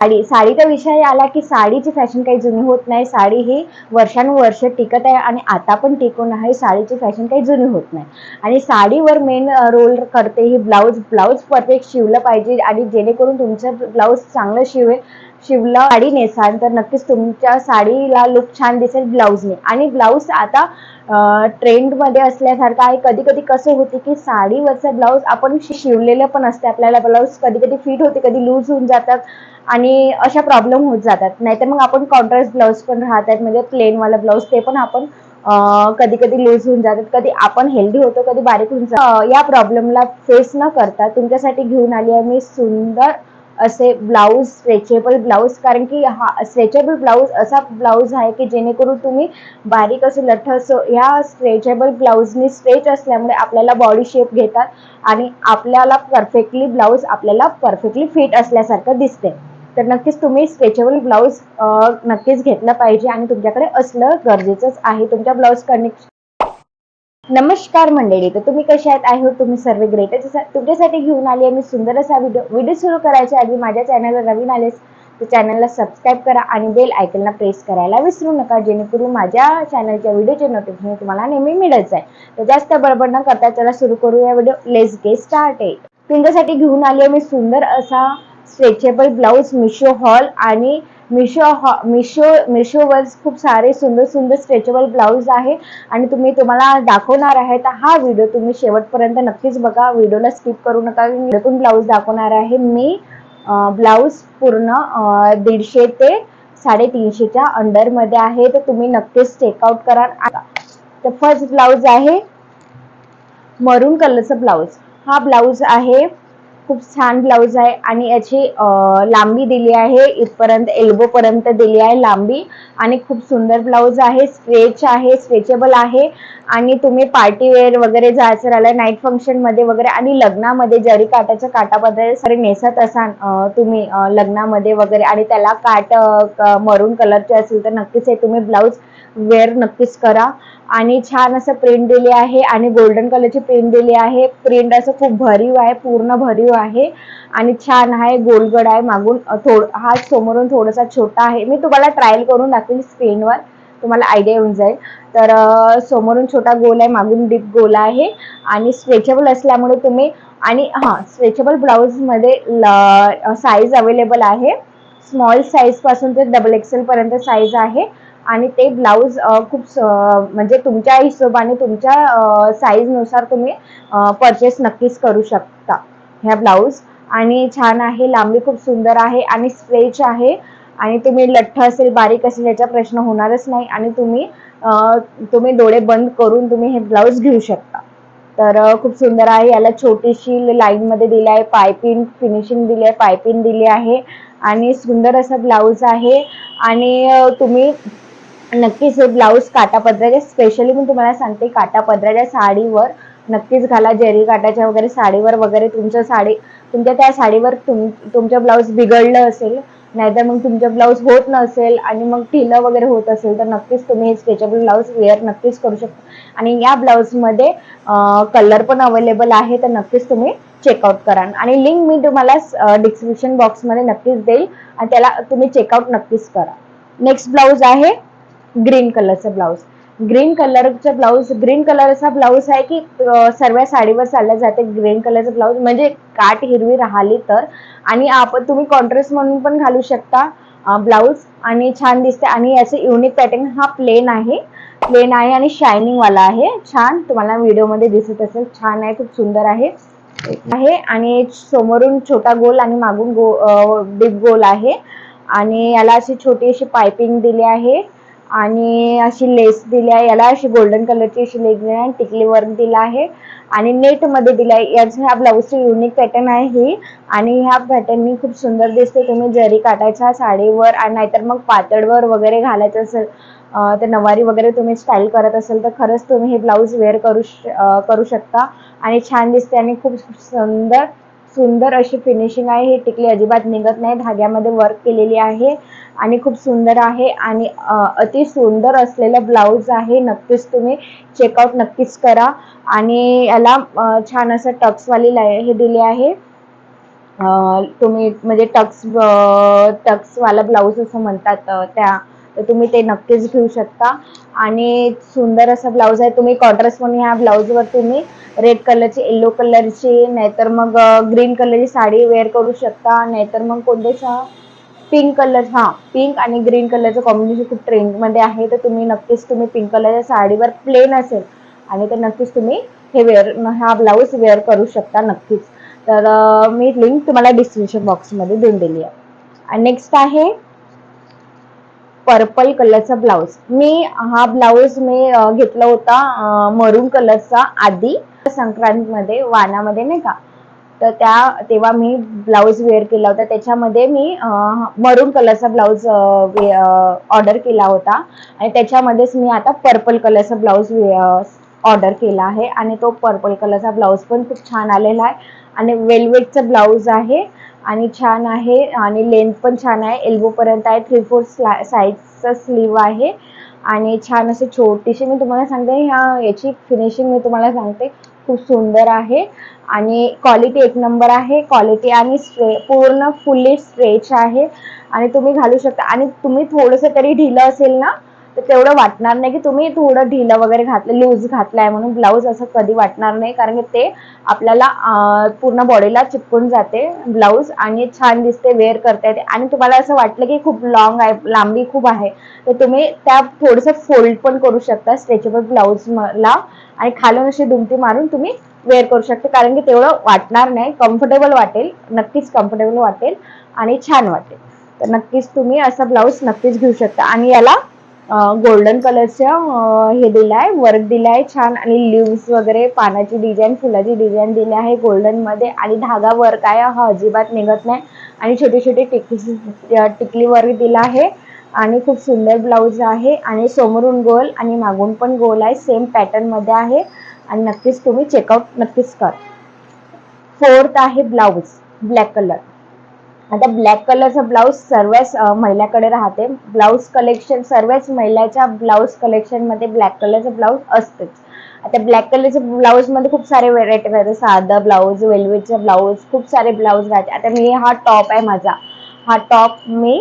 साडी साडीचा विषय आला की साडीची फॅशन काही जुनी होत नाही. साडी ही वर्षानुवर्ष टिकत आहे आणि आता पण टिकून आहे. साडीची फॅशन काही जुनी होत नाही. आणि साडीवर मेन रोल करते ही ब्लाऊज ब्लाऊज परफेक्ट शिवलं पाहिजे आणि जेणेकरून तुमचं ब्लाऊज चांगलं शिवेल. शिवलं साडी नेसाल तर नक्कीच तुमच्या साडीला लुक छान दिसेल ब्लाऊजने आणि ब्लाऊज आता ट्रेंडमध्ये असल्यासारखं आहे. कधी कधी कसं होते की साडीवरचं ब्लाऊज आपण शिवलेलं पण असते. आपल्याला ब्लाऊज कधी कधी फिट होते कधी लूज होऊन जातात आणि अशा प्रॉब्लेम होत जातात. नाहीतर मग आपण कॉन्ट्रास्ट ब्लाऊज पण राहतात म्हणजे प्लेनवाला ब्लाऊज ते पण आपण कधी कधी लूज होऊन जातात. कधी आपण हेल्दी होतो कधी बारीक होऊन जातो. या प्रॉब्लेमला फेस न करता तुमच्यासाठी घेऊन आली आहे मी सुंदर असे ब्लाऊज स्ट्रेचेबल ब्लाऊज कारण की हा स्ट्रेचेबल ब्लाऊज असा ब्लाऊज आहे की जेणेकरून तुम्ही बारीक असो लठ्ठ असो ह्या स्ट्रेचेबल ब्लाऊजनी स्ट्रेच असल्यामुळे आपल्याला बॉडी शेप घेतात आणि आपल्याला परफेक्टली ब्लाऊज आपल्याला परफेक्टली फिट असल्यासारखं दिसते तर नक्कीच तुम्ही स्ट्रेचेबल ब्लाऊज नक्कीच घेतलं पाहिजे आणि तुमच्याकडे असलं गरजेचंच आहे. तुमच्या ब्लाऊज कनेक्ट नमस्कार मंडळी तर तुम्ही कसे आहेत? आय होप तुम्ही सर्व ग्रेट तुमच्यासाठी घेऊन आली आहे मी सुंदर असा व्हिडिओ व्हिडिओ सुरू करायच्या आधी माझ्या चॅनलला नवीन आलेस तर चॅनलला सबस्क्राईब करा आणि बेल आयकनला प्रेस करायला विसरू नका जेणेकरून माझ्या चॅनलच्या व्हिडिओचे नोटिफिकेशन तुम्हाला नेहमी मिळत जाईल. तर जास्त बडबड न करता चला सुरू करूया व्हिडिओ लेस गे स्टार्ट आहे तुमच्यासाठी घेऊन आली आहे मी सुंदर असा स्ट्रेचेबल ब्लाऊज मिशो हॉल आणि मिशो हॉ मिशो मिशोवर खूप सारे सुंदर सुंदर स्ट्रेचेबल ब्लाऊज आहे. आणि तुम्ही तुम्हाला दाखवणार आहे तर हा व्हिडिओ तुम्ही शेवटपर्यंत नक्कीच बघा. व्हिडिओला स्किप करू नका. मी ब्लाऊज दाखवणार आहे. मी ब्लाऊज पूर्ण दीडशे ते साडेतीनशेच्या अंडरमध्ये आहे. तर तुम्ही नक्कीच चेकआउट करा. तर फर्स्ट ब्लाऊज आहे मरून कलरचा ब्लाऊज हा ब्लाऊज आहे खूप छान ब्लाऊज आहे आणि याची लांबी दिली आहे इथपर्यंत एल्बो पर्यंत दिली आहे लांबी आणि खूप सुंदर ब्लाऊज आहे स्ट्रेच आहे स्ट्रेचेबल आहे आणि तुम्ही पार्टी वेअर वगैरे जायचं राहिलं नाईट फंक्शनमध्ये वगैरे आणि लग्नामध्ये जरी काटाच्या काटामध्ये सरी नेसत असाल तुम्ही लग्नामध्ये वगैरे आणि त्याला काट मरून कलरचे असेल तर नक्कीच हे तुम्ही ब्लाऊज वेअर नक्कीच करा. आणि छान असं प्रिंट दिली आहे आणि गोल्डन कलरची प्रिंट दिली आहे. प्रिंट असं खूप भरीव आहे पूर्ण भरीव आहे. आणि छान आहे गोलगड आहे मागून. थोड हा समोरून थोडासा छोटा आहे. मी तुम्हाला ट्रायल करून दाखवेल स्क्रीनवर तुम्हाला आयडिया येऊन जाईल. तर समोरून छोटा गोल आहे मागून डीप गोल आहे. आणि स्ट्रेचेबल असल्यामुळे तुम्ही आणि हां स्ट्रेचेबल ब्लाऊजमध्ये ल साईज अवेलेबल आहे. स्मॉल साईजपासून ते डबल एक्सेलपर्यंत साईज आहे. आणि ते ब्लाऊज खूप स- म्हणजे तुमच्या हिशोबाने तुमच्या साईजनुसार तुम्ही परचेस नक्कीच करू शकता ह्या ब्लाऊज आणि छान आहे लांबी खूप सुंदर आहे आणि स्ट्रेच आहे. आणि तुम्ही लठ्ठ असेल बारीक असेल याचा प्रश्न होणारच नाही. आणि तुम्ही तुम्ही डोळे बंद करून तुम्ही हे ब्लाऊज घेऊ शकता. तर खूप सुंदर आहे. याला छोटीशी लाईनमध्ये दिली आहे. पायपिंग फिनिशिंग दिली आहे. पायपिंग दिली आहे. आणि सुंदर असं ब्लाऊज आहे. आणि तुम्ही नक्कीच हे ब्लाऊज काटा पदराच्या स्पेशली मी तुम्हाला सांगते काटा पदराच्या साडीवर नक्कीच घाला जरी काटाच्या वगैरे साडीवर वगैरे तुमच्या साडी तुमच्या त्या साडीवर तुम तुमचं ब्लाऊज बिघडलं असेल नाहीतर मग तुमचं ब्लाऊज होत नसेल आणि मग ढिलं वगैरे होत असेल तर नक्कीच तुम्ही हे स्ट्रेचेबल ब्लाऊज वेअर नक्कीच करू शकता. आणि या ब्लाऊजमध्ये कलर पण अवेलेबल आहे तर नक्कीच तुम्ही चेकआउट करा. आणि लिंक मी तुम्हाला डिस्क्रिप्शन बॉक्समध्ये नक्कीच देईल आणि त्याला तुम्ही चेकआउट नक्कीच करा. नेक्स्ट ब्लाऊज आहे ग्रीन कलरचा ब्लाऊज. ग्रीन कलरचा ब्लाऊज ग्रीन कलरचा ब्लाऊज आहे की सर्व साडीवर चालल्या जाते ग्रीन कलरचा ब्लाऊज. म्हणजे काट हिरवी राहिली तर. आणि आपण तुम्ही कॉन्ट्रास्ट म्हणून पण घालू शकता ब्लाऊज. आणि छान दिसते. आणि याचे युनिक पॅटर्न हा प्लेन आहे. प्लेन आहे आणि शायनिंगवाला आहे. छान. तुम्हाला व्हिडिओमध्ये दिसत असेल. छान आहे. खूप सुंदर आहे. आहे. आणि समोरून छोटा गोल आणि मागून गो डीप गोल आहे. आणि याला अशी छोटी अशी पायपिंग दिली आहे. आणि अशी लेस दिली आहे. याला अशी गोल्डन कलरची अशी लेस दिली आहे आणि टिकली वर्क दिला आहे. आणि नेटमध्ये दिला आहे. याचं ह्या ब्लाऊजची युनिक पॅटर्न आहे ही. आणि ह्या पॅटर्ननी खूप सुंदर दिसते. तुम्ही जरी काटायच्या साडीवर आणि नाहीतर मग पातळवर वगैरे घालायचं असेल तर ते नवारी वगैरे तुम्ही स्टाईल करत असेल तर खरंच तुम्ही हे ब्लाऊज वेअर करू श- करू शकता. आणि छान दिसते आणि खूप सुंदर सुंदर अशी फिनिशिंग आहे. ही टिकली अजिबात निघत नाही. धाग्यामध्ये वर्क केलेली आहे. आणि खूप सुंदर आहे आणि अति सुंदर असलेलं ब्लाऊज आहे. नक्कीच तुम्ही चेकआउट नक्कीच करा. आणि याला छान असं टक्सवाली लाय हे दिली आहे. तुम्ही म्हणजे टक्स टक्सवाला ब्लाऊज असं म्हणतात त्या तर तुम्ही ते नक्कीच घेऊ शकता. आणि सुंदर असा ब्लाऊज आहे. तुम्ही कॉन्ट्रास्ट म्हणून ह्या ब्लाऊजवर तुम्ही रेड कलरची येलो कलरची नाहीतर मग ग्रीन कलरची साडी वेअर करू शकता. नाहीतर मग कोणत्याशा पिंक कलर हा पिंक आणि ग्रीन कलरचं कॉम्बिनेशन खूप ट्रेंडमध्ये आहे. तर तुम्ही नक्कीच तुम्ही पिंक कलरच्या साडीवर प्लेन असेल आणि तर नक्कीच तुम्ही हे वेअर हा ब्लाऊज वेअर करू शकता नक्कीच. तर मी लिंक तुम्हाला डिस्क्रिप्शन बॉक्समध्ये देऊन दिली आहे. आणि नेक्स्ट आहे पर्पल कलरचा ब्लाऊज मी हा ब्लाऊज मी घेतला होता मरून कलरचा आधी. संक्रांतमध्ये वानामध्ये नाही का? तर त्या तेव्हा मी ब्लाऊज वेअर केला होता. त्याच्यामध्ये मी मरून कलरचा ब्लाऊज ऑर्डर केला होता. आणि त्याच्यामध्येच मी आता पर्पल कलरचा ब्लाऊज ऑर्डर केला आहे. आणि तो पर्पल कलरचा ब्लाऊज पण खूप छान आलेला आहे. आणि वेलवेटचा ब्लाऊज आहे आणि छान आहे. आणि लेंथ पण छान आहे. एल्बोपर्यंत आहे. थ्री फोर स्ला साईजचा स्लीव आहे. आणि छान असे छोटीशी मी तुम्हाला सांगते. ह्या याची फिनिशिंग मी तुम्हाला सांगते. खूप सुंदर आहे. आणि क्वालिटी एक नंबर आहे. क्वालिटी आणि स्ट्रे पूर्ण फुल्ली स्ट्रेच आहे. आणि तुम्ही घालू शकता. आणि तुम्ही थोडंसं तरी ढिलं असेल ना तर तेवढं वाटणार नाही की तुम्ही थोडं ढिलं वगैरे घातलं लूज घातलाय म्हणून ब्लाऊज असं कधी वाटणार नाही. कारण की ते आपल्याला पूर्ण बॉडीला चिपकून जाते ब्लाऊज आणि छान दिसते वेअर करता येते. आणि तुम्हाला असं वाटलं की खूप लॉंग आहे लांबी खूप आहे तर तुम्ही त्या थोडंसं फोल्ड पण करू शकता स्ट्रेचेबल ब्लाऊजला आणि खालून अशी दुमटी मारून तुम्ही वेअर करू शकता. कारण की तेवढं वाटणार नाही. कम्फर्टेबल वाटेल नक्कीच कम्फर्टेबल वाटेल आणि छान वाटेल. तर नक्कीच तुम्ही असा ब्लाऊज नक्कीच घेऊ शकता. आणि याला गोल्डन कलरचं हे दिलं आहे वर्क दिलं आहे छान. आणि लिव्स वगैरे पानाची डिझाईन फुलाची डिझाईन दिली आहे गोल्डनमध्ये आणि धागा वर्क आहे हा अजिबात निघत नाही. आणि छोटे छोटे टिकली टिकली वर्क दिला आहे. आणि खूप सुंदर ब्लाऊज आहे. आणि समोरून गोल आणि मागून पण गोल आहे. सेम पॅटर्नमध्ये आहे. आणि नक्कीच तुम्ही चेकआउट नक्कीच कर. फोर्थ आहे ब्लाऊज ब्लॅक कलर आता ब्लॅक कलरचा ब्लाऊज सर्वच महिलाकडे राहते. ब्लाऊज कलेक्शन सर्वच महिलाच्या ब्लाऊज कलेक्शनमध्ये ब्लॅक कलरचं ब्लाऊज असतेच. आता ब्लॅक कलरच्या ब्लाऊजमध्ये खूप सारे व्हेरायटी राहते साधा ब्लाऊज वेल्वेटचा ब्लाऊज खूप सारे ब्लाऊज राहते आता मी हा टॉप आहे माझा. हा टॉप मी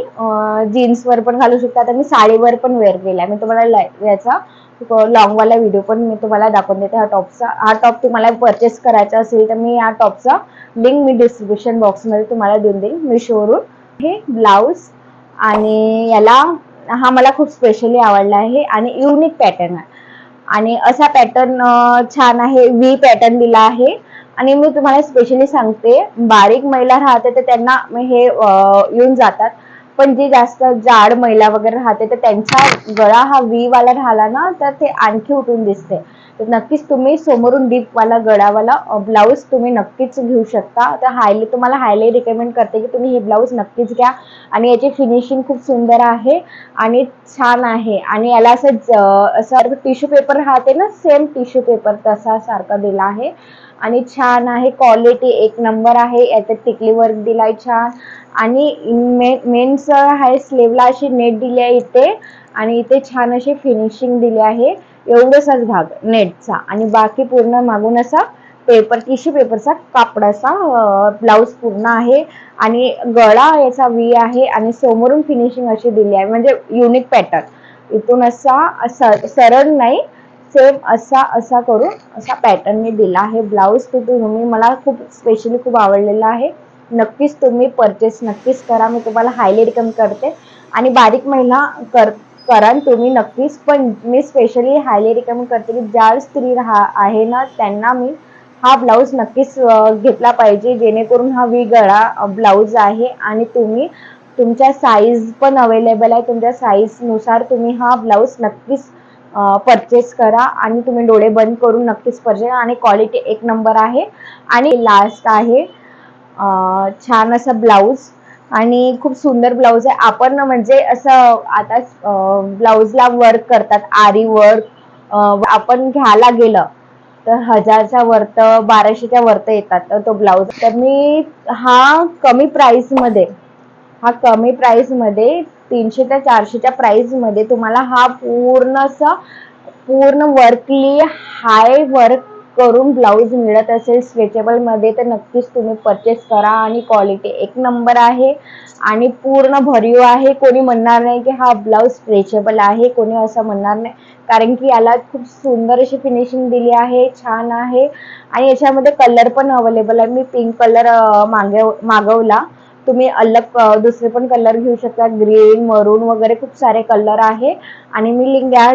जीन्सवर पण घालू शकते. आता मी साडीवर पण वेअर केलाय. मी तुम्हाला याचा लॉंगवाला व्हिडिओ पण मी तुम्हाला दाखवून देते. हा टॉपचा हा टॉप तुम्हाला परचेस करायचा असेल तर मी या टॉपचा लिंक मी डिस्क्रिप्शन बॉक्समध्ये तुम्हाला देऊन देईल मिशोवरून हे ब्लाऊज आणि याला हा मला खूप स्पेशली आवडला आहे आणि युनिक पॅटर्न आहे. आणि असा पॅटर्न छान आहे व्ही पॅटर्न दिला आहे. आणि मी तुम्हाला स्पेशली सांगते बारीक महिला राहते तर त्यांना हे येऊन जातात. पण जी जास्त जाड महिला वगैरे राहते तर त्यांचा गळा हा व्ही वाला राहिला ना तर ते आणखी उठून दिसते. तर नक्कीच तुम्ही समोरून डीप वाला गळावाला ब्लाऊज तुम्ही नक्कीच घेऊ शकता. तर हायली तुम्हाला हायली रिकमेंड करते की तुम्ही हे ब्लाऊज नक्कीच घ्या. आणि याची फिनिशिंग खूप सुंदर आहे आणि छान आहे. आणि याला असं ज- असं टिश्यू पेपर राहते ना सेम टिश्यू पेपर तसा सारखा दिला आहे. आणि छान आहे क्वालिटी एक नंबर आहे. याच्यात टिकली वर्क दिलाय छान. आणि मे मेन्स आहे स्लीवला अशी नेट दिली आहे इथे. आणि इथे छान अशी फिनिशिंग दिली आहे. एवढंचाच भाग नेटचा आणि बाकी पूर्ण मागून असा पेपर टिश्यू पेपरचा कापडाचा ब्लाऊज पूर्ण आहे. आणि गळा याचा वी आहे आणि समोरून फिनिशिंग अशी दिली आहे. म्हणजे युनिक पॅटर्न इथून असा असा सरळ नाही. सेम असा असा करून असा पॅटर्नने दिला आहे. ब्लाऊज तो तुम्ही मला खूप स्पेशली खूप आवडलेला आहे. नक्कीच तुम्ही परचेस नक्कीच करा. मी तुम्हाला हायली रिकमेंड करते. आणि बारीक महिला कर कराल तुम्ही नक्कीच. पण मी स्पेशली हायली रिकमेंड करते की ज्या स्त्री राहा आहे ना त्यांना मी हा ब्लाऊज नक्कीच घेतला पाहिजे. जेणेकरून हा वी गळा ब्लाऊज आहे आणि तुम्ही तुमच्या साईज पण अवेलेबल आहे. तुमच्या साईजनुसार तुम्ही हा ब्लाऊज नक्कीच परचेस करा. आणि तुम्ही डोळे बंद करून नक्कीच परचेस आणि क्वालिटी एक नंबर आहे. आणि लास्ट आहे छान असं ब्लाऊज आणि खूप सुंदर ब्लाऊज आहे. आपण म्हणजे असं आता ब्लाऊजला वर्क करतात आरी वर्क आपण घ्यायला गेलं तर हजारच्या वरत बाराशेच्या वर्त येतात तर तो ब्लाऊज. तर मी हा कमी प्राईसमध्ये हा कमी प्राईसमध्ये तीनशे ते चारशेच्या प्राईसमध्ये तुम्हाला हा पूर्ण असा पूर्ण वर्कली हाय वर्क करून ब्लाऊज मिळत असेल स्ट्रेचेबलमध्ये तर नक्कीच तुम्ही परचेस करा आणि क्वालिटी एक नंबर आहे. आणि पूर्ण भरीव आहे. कोणी म्हणणार नाही की हा ब्लाऊज स्ट्रेचेबल आहे. कोणी असं म्हणणार नाही. कारण की याला खूप सुंदर अशी फिनिशिंग दिली आहे. छान आहे. आणि याच्यामध्ये कलर पण अवेलेबल आहे. मी पिंक कलर मागव मागवला. तुम्ही अलग दुसरे पण कलर घेऊ शकता. ग्रीन मरून वगैरे खूप सारे कलर आहे. आणि मी लिंक या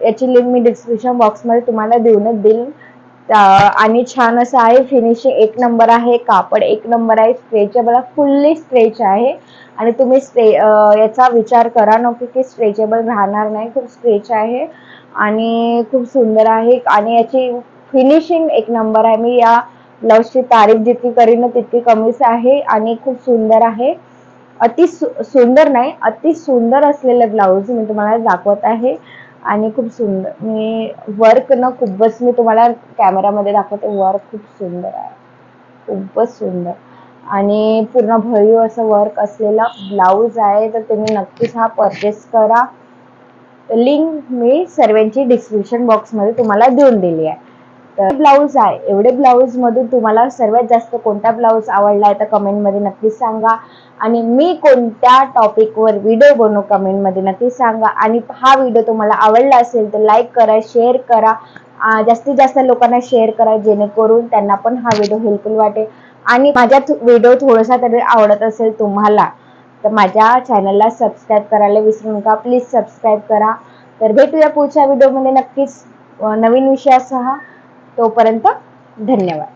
याची लिंक मी डिस्क्रिप्शन बॉक्समध्ये तुम्हाला देऊनच देईन. आणि छान असं आहे फिनिशिंग एक नंबर आहे कापड एक नंबर आहे स्ट्रेचेबल फुल्ली स्ट्रेच आहे. आणि तुम्ही स्ट्रे याचा विचार करा नको की स्ट्रेचेबल राहणार नाही. खूप स्ट्रेच आहे आणि खूप सुंदर आहे. आणि याची फिनिशिंग एक नंबर आहे. मी या ब्लाऊजची तारीफ जितकी करीन तितकी कमीच आहे. आणि खूप सुंदर आहे. अति सु सुंदर नाही अति सुंदर असलेलं ब्लाऊज मी तुम्हाला दाखवत आहे. आणि खूप सुंदर. मी वर्क ना खूपच मी तुम्हाला कॅमेरामध्ये दाखवते वर्क खूप सुंदर आहे. खूपच सुंदर. आणि पूर्ण भरीव असं वर्क असलेला ब्लाऊज आहे तर तुम्ही नक्कीच हा परचेस करा. लिंक मी सर्वांची डिस्क्रिप्शन बॉक्समध्ये तुम्हाला देऊन दिली आहे. तर ब्लाऊज आहे. एवढे ब्लाऊज मधून तुम्हाला सर्वात जास्त कोणता ब्लाऊज आवडला आहे तर कमेंटमध्ये नक्कीच सांगा. आणि मी कोणत्या टॉपिकवर व्हिडिओ बनवू कमेंटमध्ये नक्कीच सांगा. आणि हा व्हिडिओ तुम्हाला आवडला असेल तर लाईक करा शेअर करा. जास्तीत जास्त लोकांना शेअर करा जेणेकरून त्यांना पण हा व्हिडिओ हेल्पफुल वाटेल. आणि माझा व्हिडिओ थोडासा तरी आवडत असेल तुम्हाला तर माझ्या चॅनलला सबस्क्राईब करायला विसरू नका. प्लीज सबस्क्राईब करा. तर भेटूया पुढच्या व्हिडिओमध्ये नक्कीच नवीन विषयासह. तोपर्यंत धन्यवाद.